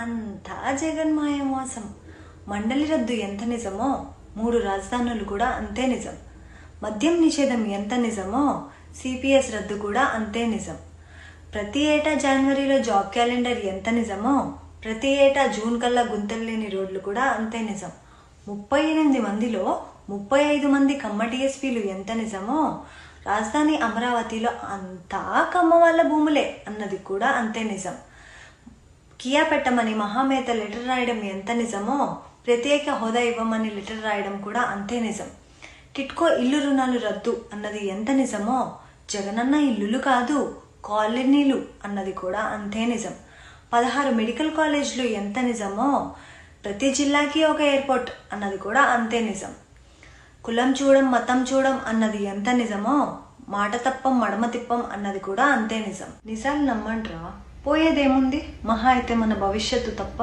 అంతా జగన్మాయ మోసం మండలి రద్దు ఎంత నిజమో మూడు రాజధానులు కూడా అంతే నిజం. మద్యం నిషేధం ఎంత నిజమో సిపిఎస్ రద్దు కూడా అంతే నిజం. ప్రతి ఏటా జనవరిలో జాబ్ క్యాలెండర్ ఎంత నిజమో ప్రతి ఏటా జూన్ కల్లా గుంతలు లేని రోడ్లు కూడా అంతే నిజం. ముప్పై ఎనిమిది మందిలో ముప్పై ఐదు మంది కమ్మ డిఎస్పీలు ఎంత నిజమో రాజధాని అమరావతిలో అంతా కమ్మ వాళ్ళ భూములే అన్నది కూడా అంతే నిజం. కియా పెట్టమని మహామేత లెటర్ రాయడం ఎంత నిజమో ప్రత్యేక హోదా ఇవ్వమని లెటర్ రాయడం కూడా అంతే నిజం. టిట్కో ఇల్లు రుణాలు రద్దు అన్నది ఎంత నిజమో జగనన్న ఇల్లులు కాదు కాలనీలు అన్నది కూడా అంతే నిజం. పదహారు మెడికల్ కాలేజీలు ఎంత నిజమో ప్రతి జిల్లాకి ఒక ఎయిర్పోర్ట్ అన్నది కూడా అంతే నిజం. కులం చూడం మతం చూడం అన్నది ఎంత నిజమో మాట తప్పం మడమ తిప్పం అన్నది కూడా అంతే నిజం. నిజాలు నమ్మంట్రా పోయేదేముంది? మహా అయితే మన భవిష్యత్తు తప్ప.